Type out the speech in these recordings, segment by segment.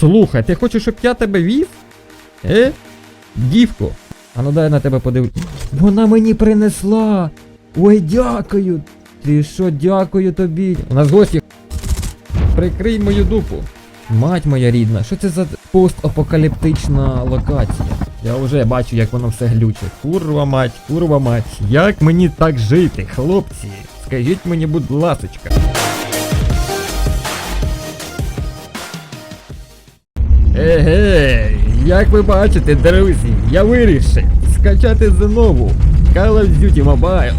Слухай, ти хочеш, щоб я тебе вів? Е? Дівко. А ну дай на тебе подивлюсь. Вона мені принесла. Ой, дякую. Ти що, дякую тобі. У нас гості. Прикрий мою дупу. Мать моя рідна, що це за постапокаліптична локація? Я вже бачу, як воно все глючить. Курва мать, курва мать. Як мені так жити, хлопці? Скажіть мені, будь ласочка. Еге, як ви бачите, друзі, я вирішив скачати знову Call of Duty Mobile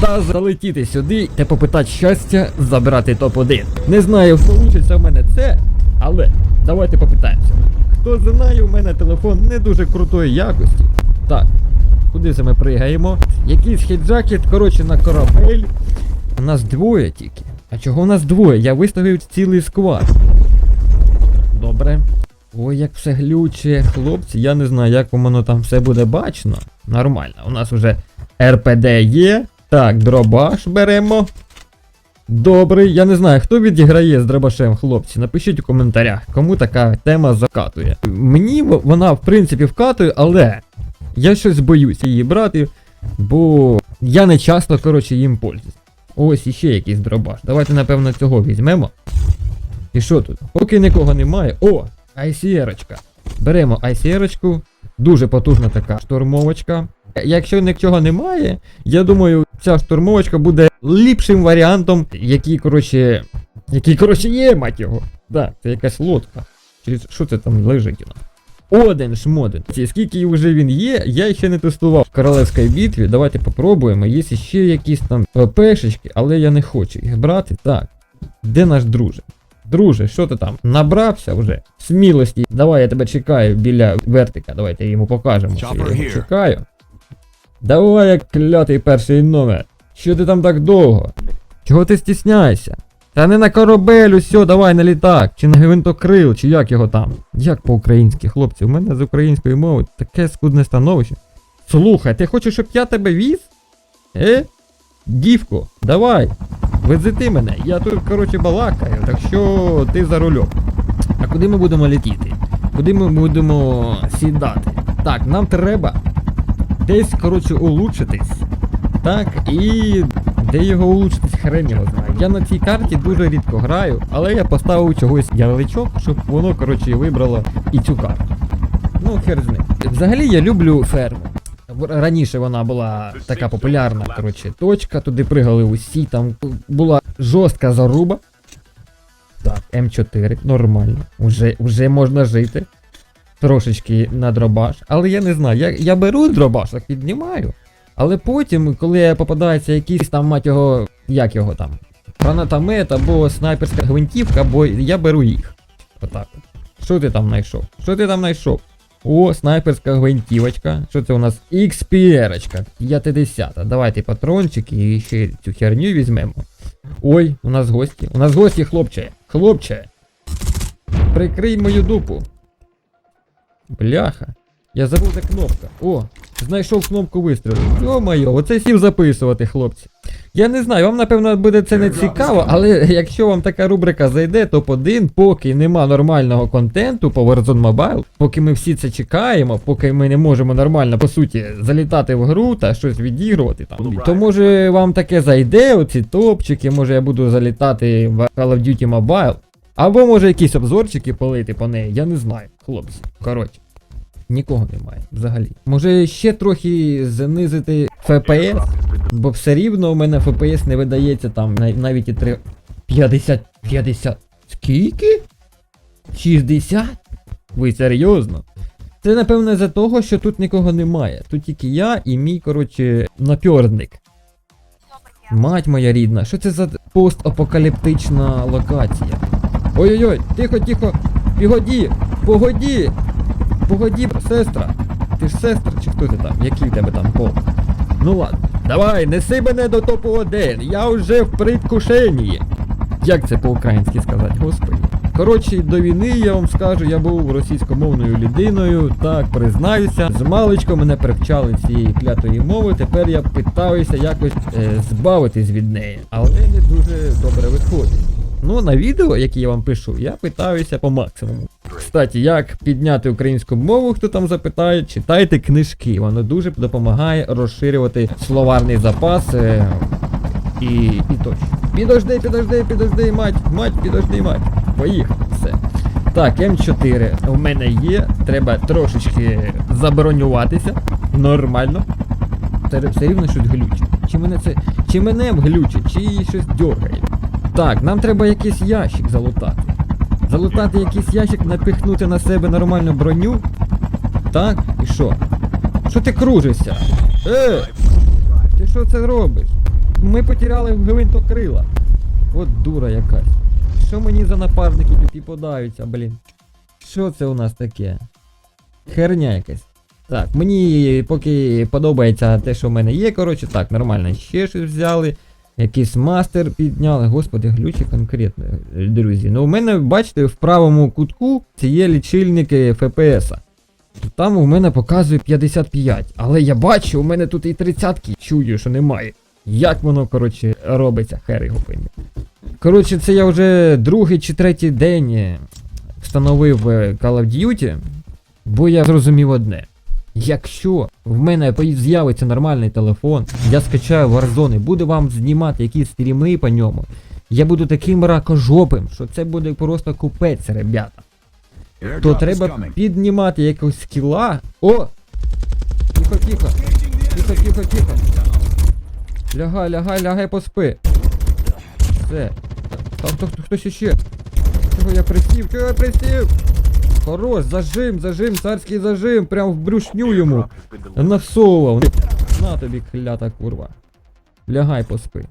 та залетіти сюди та попитати щастя забрати топ-1. Не знаю, вийде в мене це, але давайте попитаємося. Хто знає, у мене телефон не дуже крутої якості. Так, куди це ми пригаємо? Якийсь хіджакет, коротше, на корабель. У нас двоє тільки. А чого у нас двоє? Я виставив цілий сквад. Добре. Ой, як все глюче, хлопці, я не знаю, як воно там все буде бачно. Нормально, у нас уже РПД є. Так, дробаш беремо. Добрий, я не знаю, хто відіграє з дробашем, хлопці. Напишіть у коментарях, кому така тема закатує. Мені вона, в принципі, вкатує, але я щось боюсь її брати, бо я не часто, коротше, їм пользуюсь. Ось іще якийсь дробаш. Давайте, напевно, цього візьмемо. І що тут? Поки нікого немає. О! ICR-очка. Беремо ICR-очку. Дуже потужна така штурмовочка. Якщо нічого немає, я думаю, ця штурмовочка буде ліпшим варіантом, який, коротше. Який, коротше, є, мать його. Да, це якась лодка. Чи що це там лежить? Один шмоден. Скільки вже він є, я ще не тестував в королевській битві. Давайте попробуємо. Є ще якісь там ППшечки, але я не хочу їх брати. Так. Де наш друже? Друже, що ти там? Набрався вже? Смілості. Давай я тебе чекаю біля вертика. Давайте йому покажемо. Що я його чекаю. Давай як клятий перший номер. Що ти там так довго? Чого ти стісняєшся? Та не на корабель, усьо, давай на літак, чи на гвинтокрил, чи як його там. Як по-українськи, хлопці, у мене з української мови таке скудне становище. Слухай, ти хочеш, щоб я тебе віз? Е? Дівко, давай, везити мене. Я тут, коротше, балакаю, так що ти за рулем. А куди ми будемо летіти? Куди ми будемо сідати? Так, нам треба десь, коротше, улучшитись. Так, і де його улучшитись, хрен його знає. Я на цій карті дуже рідко граю, але я поставив чогось ярличок, щоб воно, коротше, вибрало і цю карту. Ну, хер з ним. Взагалі я люблю ферму. Раніше вона була така популярна, коротше, точка, туди пригали усі, там була жорстка заруба. Так, М4, нормально. Уже, уже можна жити. Трошечки на дробаш. Але я не знаю, я, я беру дробаш, так піднімаю. Але потім, коли попадається якийсь там, мать його, як його там, гранатомет або снайперська гвинтівка, бо я беру їх. Отак. Що ти там знайшов? Що ти там знайшов? О, снайперська гвинтівочка. Що це у нас? XPR-очка. 50. Давайте патрончики і ще цю херню візьмемо. Ой, у нас гості. У нас гості, хлопче. Хлопче. Прикрий мою дупу. Бляха. Я забув де кнопка. О, знайшов кнопку вистрілу. Йо-моє, оце сів записувати, хлопці. Я не знаю, вам напевно буде це не цікаво, але якщо вам така рубрика зайде, топ-1, поки нема нормального контенту по Warzone Mobile, поки ми всі це чекаємо, поки ми не можемо нормально, по суті, залітати в гру та щось відігрувати там, то може вам таке зайде, оці топчики, може я буду залітати в Call of Duty Mobile. Або може якісь обзорчики полити по неї, я не знаю, хлопці. Коротше. Нікого немає взагалі. Може ще трохи знизити FPS, бо все рівно у мене FPS не видається там навіть і 3... 50. 50. Скільки? 60? Ви серйозно? Це напевно за того, що тут нікого немає. Тут тільки я і мій, коротше, напьорник. Мать моя рідна, що це за постапокаліптична локація? Ой-ой-ой, тихо, тихо, погоді, погоді, погоді, сестра. Ти ж сестра, чи хто ти там? Який в тебе там пол? Ну ладно, давай, неси мене до топу 1, я вже в предвкушенні. Як це по-українськи сказати, господи? Коротше, до війни я вам скажу, я був російськомовною людиною, так признаюся. З маличку мене привчали цієї клятої мови, тепер я питаюся якось е, збавитись від неї, але не дуже добре виходить. Ну, на відео, які я вам пишу, я питаюся по максимуму. Кстати, як підняти українську мову, хто там запитає, читайте книжки. Воно дуже допомагає розширювати словарний запас. е, І, і тощо. Підожди, підожди, підожди, мать, мать, підожди, мать. Поїхали, все. Так, М4 у мене є. Треба трошечки забронюватися. Нормально. Це все рівно щось глючить. Чи мене це. Чи мене глючить, чи її щось дьоргає. Так, нам треба якийсь ящик залутати. Залутати якийсь ящик, напихнути на себе нормальну броню. Так, і що? Що ти кружишся? Е! Ти що це робиш? Ми потеряли гвинтокрила. От дура якась. Що мені за напарники тут подаються, блін? Що це у нас таке? Херня якась. Так, мені поки подобається те, що в мене є, коротше, так, нормально, ще щось взяли. Якийсь мастер підняли. Господи, глючі конкретно, друзі. Ну, у мене, бачите, в правому кутку це є лічильники ФПС. Там у мене показує 55. Але я бачу, у мене тут і 30 чую, що немає. Як воно, коротше, робиться, хер його. Коротше, це я вже другий чи третій день е, встановив е, Call of Duty, бо я зрозумів одне. Якщо в мене з'явиться нормальний телефон, я скачаю Warzone і буду вам знімати якісь стріми по ньому, я буду таким ракожопим, що це буде просто купець, ребята. То треба піднімати якогось скіла. О! Тихо, тихо. Тихо, тихо, тихо. Лягай, лягай, лягай, поспи. Все. Там хто, хто, хтось іще. Чого я присів? Чого я присів? Хорош, зажим, зажим, царський зажим, прям в брюшню йому. Насовував. На тобі клята курва. Лягай поспи.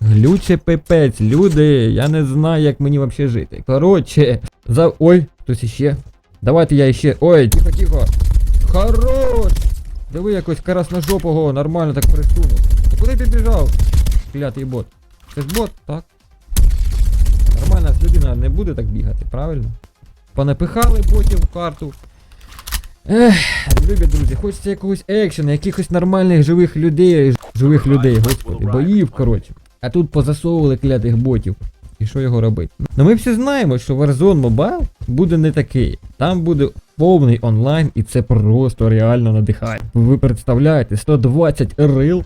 Глюче пипець, люди, я не знаю, як мені вообще жити. Короче, за. Ой, хтось іще. Давайте я іще. Ой, тихо, тихо. Хорош! Диви якось красножопого нормально так присунув. Ти куди біжав? Клятий бот. Це ж бот, так? Нормальна людина не буде так бігати, правильно? Понапихали ботів в карту. Ех, любі друзі, хочеться якогось екшена, якихось нормальних живих людей. Живих людей, господи, боїв, коротше. А тут позасовували клятих ботів. І що його робити? Ну ми всі знаємо, що Warzone Mobile буде не такий. Там буде повний онлайн, і це просто реально надихає. Ви представляєте, 120 рил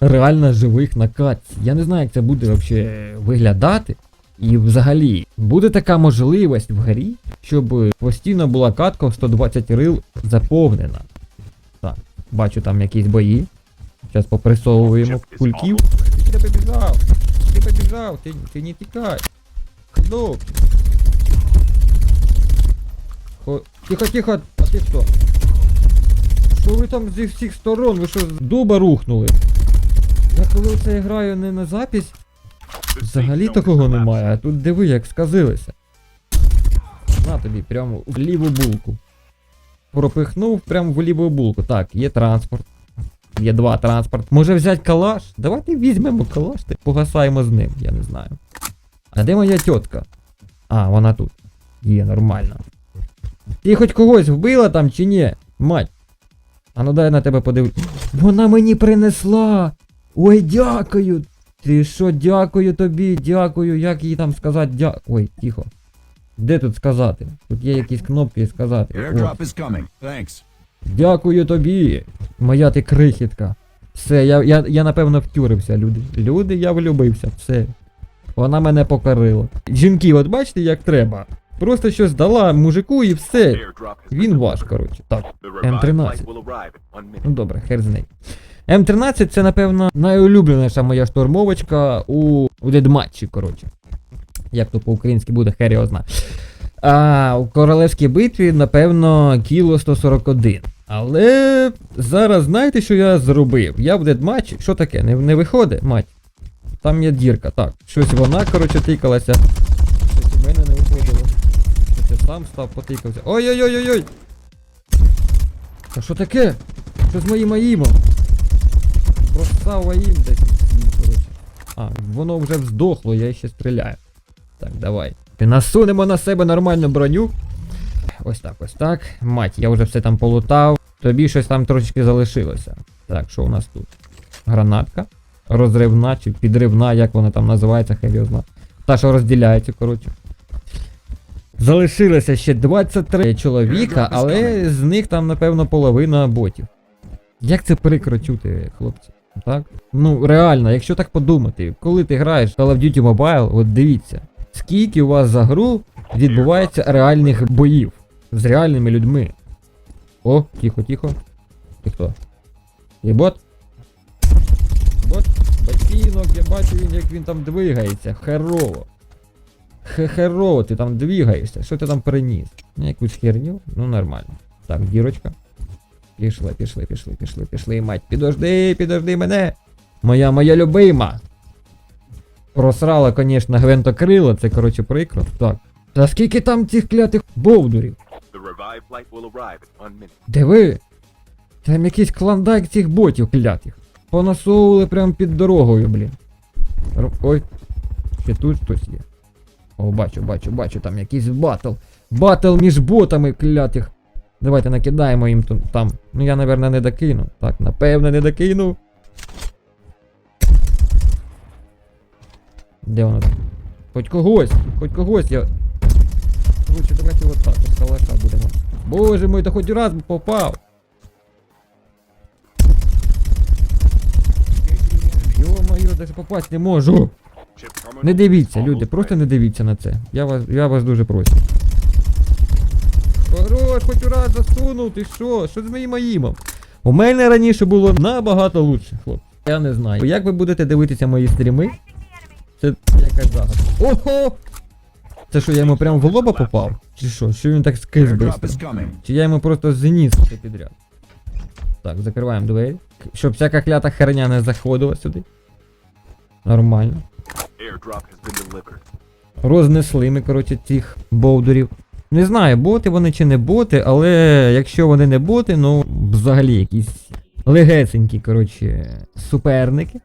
реально живих на катці. Я не знаю, як це буде взагалі виглядати. І взагалі, буде така можливість в грі, щоб постійно була катка в 120 рил заповнена. Так, бачу там якісь бої. Зараз попресовуємо кульків. Ти побіжав? Ти побіжав, ти, ти не тікай. Хлоп. Хо... Тихо, тихо, а ти хто? Що ви там зі всіх сторон? Ви що з дуба рухнули? Я коли це граю не на запись, взагалі такого немає, а тут диви, як сказилися. На тобі, прямо в ліву булку. Пропихнув прямо в ліву булку. Так, є транспорт. Є два транспорт. Може взяти калаш? Давайте візьмемо калаш та погасаємо з ним, я не знаю. А де моя тітка? А, вона тут. Є, нормально. Ти хоч когось вбила там чи ні? Мать. А ну дай на тебе подивлюсь. Вона мені принесла! Ой, дякую! Ти що, дякую тобі, дякую, як їй там сказати дя... Ой, тихо. Де тут сказати? Тут є якісь кнопки сказати. Airdrop is coming. Thanks. Дякую тобі, моя ти крихітка. Все, я, я, я напевно втюрився, люди. Люди, я влюбився, все. Вона мене покорила. Жінки, от бачите, як треба. Просто щось дала мужику і все. Він ваш, коротше. Так, М13. Ну добре, хер з нею. М13 це, напевно, найулюбленіша моя штурмовочка у, у дедматчі, коротше. Як то по-українськи буде, хер його знає. А у королевській битві, напевно, кіло 141. Але зараз знаєте, що я зробив? Я в дедматчі. Що таке? Не, не виходить, мать? Там є дірка. Так, щось вона, коротше, тикалася. Щось у мене не виходило. Щось сам став потикався. Ой-ой-ой-ой-ой! А що таке? Що з моїм аїмом? Простав аїм десь. Коротше. А, воно вже здохло, я ще стріляю. Так, давай. Ти насунемо на себе нормальну броню. Ось так, ось так. Мать, я вже все там полутав. Тобі щось там трошечки залишилося. Так, що у нас тут? Гранатка. Розривна чи підривна, як вона там називається, хай. Та, що розділяється, коротше. Залишилося ще 23 чоловіка, але з них там, напевно, половина ботів. Як це прикро чути, хлопці? Так? Ну, реально, якщо так подумати, коли ти граєш в Call of Duty Mobile, от дивіться, скільки у вас за гру відбувається реальних боїв з реальними людьми. О, тихо, тихо. Ти хто? Є бот? Бот? Ботинок, я бачу він, як він там двигається. Херово. Хе-херово, ти там двигаєшся. Що ти там приніс? Ну, якусь херню? Ну нормально. Так, дірочка. Пішли, пішли, пішли, пішли, пішли, мать. Підожди, підожди мене. Моя моя любима. Просрала, конечно, гвинтокрило, це коротше прикро. Так. Та скільки там цих клятих бовдурів? Диви. Там якийсь клондайк цих ботів клятих. Понасовували прямо під дорогою, блін. Ой. Ще тут хтось є. О, бачу, бачу, бачу, там якийсь батл. Батл між ботами клятих. Давайте накидаємо їм там. Ну я, напевно, не докину. Так, напевно, не докину. Де воно там? Хоч когось, хоч когось я. Короче, давайте вот так, от калаша будемо. Боже мой, та хоч раз би попав. Йо-моє, даже попасть не можу. Не дивіться, люди, просто не дивіться на це. Я вас, я вас дуже прошу. Хорош, хоч раз засунув, ти що? Що з моїм аїмом? У мене раніше було набагато лучше, хлопці. Я не знаю. Як ви будете дивитися мої стріми? Це якась загадка. Ого! Це що, я йому прямо в лоба попав? Чи що? Що він так скис бистро? Чи я йому просто зніс все підряд? Так, закриваємо двері. Щоб всяка клята херня не заходила сюди. Нормально. Рознесли ми, коротше, цих бовдурів. Не знаю, боти вони чи не боти, але якщо вони не боти, ну взагалі якісь легесенькі, коротше, суперники.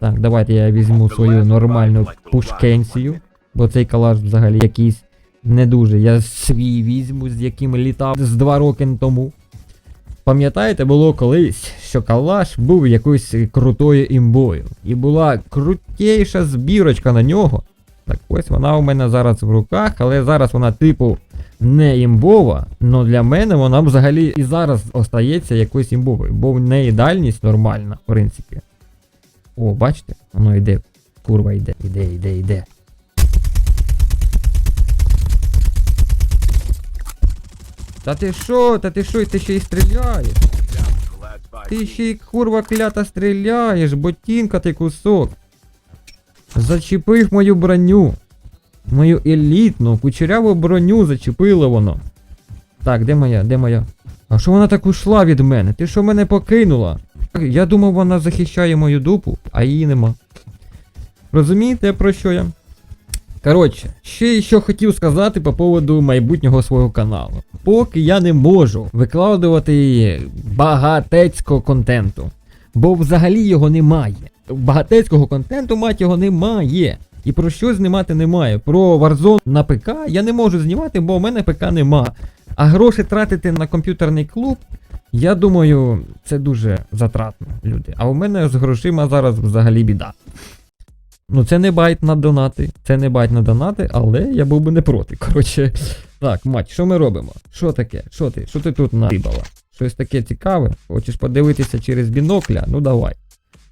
Так, давайте я візьму свою нормальну пушкенцію, бо цей калаш взагалі якийсь не дуже. Я свій візьму, з яким літав з два роки тому. Пам'ятаєте, було колись, що калаш був якоюсь крутою імбою. І була крутейша збірочка на нього. Так ось вона у мене зараз в руках, але зараз вона типу не імбова, але для мене вона взагалі і зараз остається якоюсь імбовою, бо в неї дальність нормальна, в принципі. О, бачите? Воно йде. Курва йде, йде, йде, йде. Та ти що? Та ти що? Ти ще й стріляєш? Ти ще й курва клята стріляєш, ботинка ти кусок. Зачепив мою броню. Мою елітну, кучеряву броню зачепило воно. Так, де моя, де моя? А що вона так ушла від мене? Ти що мене покинула? Я думав, вона захищає мою дупу, а її нема. Розумієте, про що я? Коротше, ще що хотів сказати по поводу майбутнього свого каналу. Поки я не можу викладувати багатецького контенту. Бо взагалі його немає. Багатецького контенту, мать його, немає. І про що знімати немає. Про Warzone на ПК я не можу знімати, бо у мене ПК нема. А гроші тратити на комп'ютерний клуб, я думаю, це дуже затратно, люди. А у мене з грошима зараз взагалі біда. Ну, це не байт на донати. Це не байт на донати, але я був би не проти. Коротше, так, мать, що ми робимо? Що таке? Що ти? Що ти тут надибала? Щось таке цікаве? Хочеш подивитися через бінокля? Ну давай.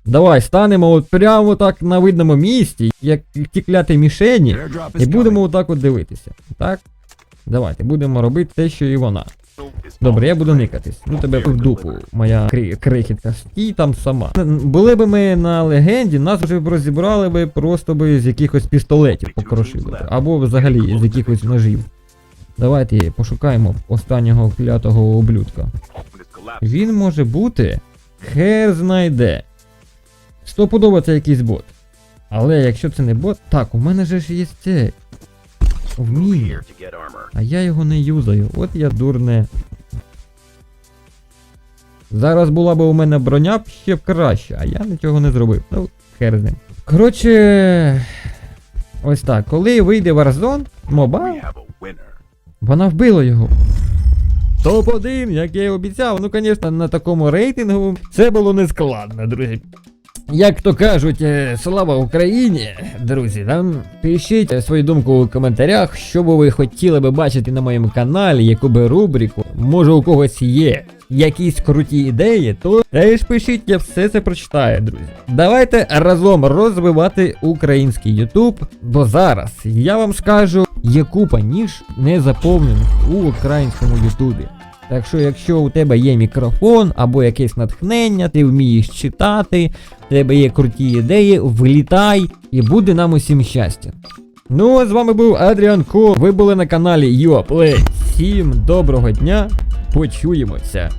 Давай, станемо от прямо так на видному місці, як ті кляті мішені, і будемо отак от дивитися. Так? Давайте, будемо робити те, що і вона. Добре, я буду никатись. Ну тебе в дупу, моя крихітка. Стій там сама. Були б ми на легенді, нас вже б розібрали би просто би з якихось пістолетів покрошили. Або взагалі з якихось ножів. Давайте пошукаємо останнього клятого ублюдка. Він може бути хер знайде. Стопудово це якийсь бот. Але якщо це не бот. Так, у мене же ж є це. armor. А я його не юзаю. От я дурне. Зараз була б у мене броня б ще б краще, а я нічого не зробив. Ну, хер з ним. Коротше. Ось так. Коли вийде Warzone a winner. вона вбила його. Топ-1, як я і обіцяв. Ну, звісно, на такому рейтингу це було не складно, друзі. Як то кажуть, е, слава Україні, друзі, там пишіть свою думку у коментарях, що би ви хотіли би бачити на моєму каналі, яку би рубрику. Може у когось є якісь круті ідеї, то теж пишіть, я все це прочитаю, друзі. Давайте разом розвивати український Ютуб, бо зараз я вам скажу, є купа ніж не заповнених у українському Ютубі. Так що, якщо у тебе є мікрофон або якесь натхнення, ти вмієш читати, в тебе є круті ідеї, влітай і буде нам усім щастя. Ну, а з вами був Адріан Ко. Ви були на каналі UAPlay. Всім доброго дня, почуємося.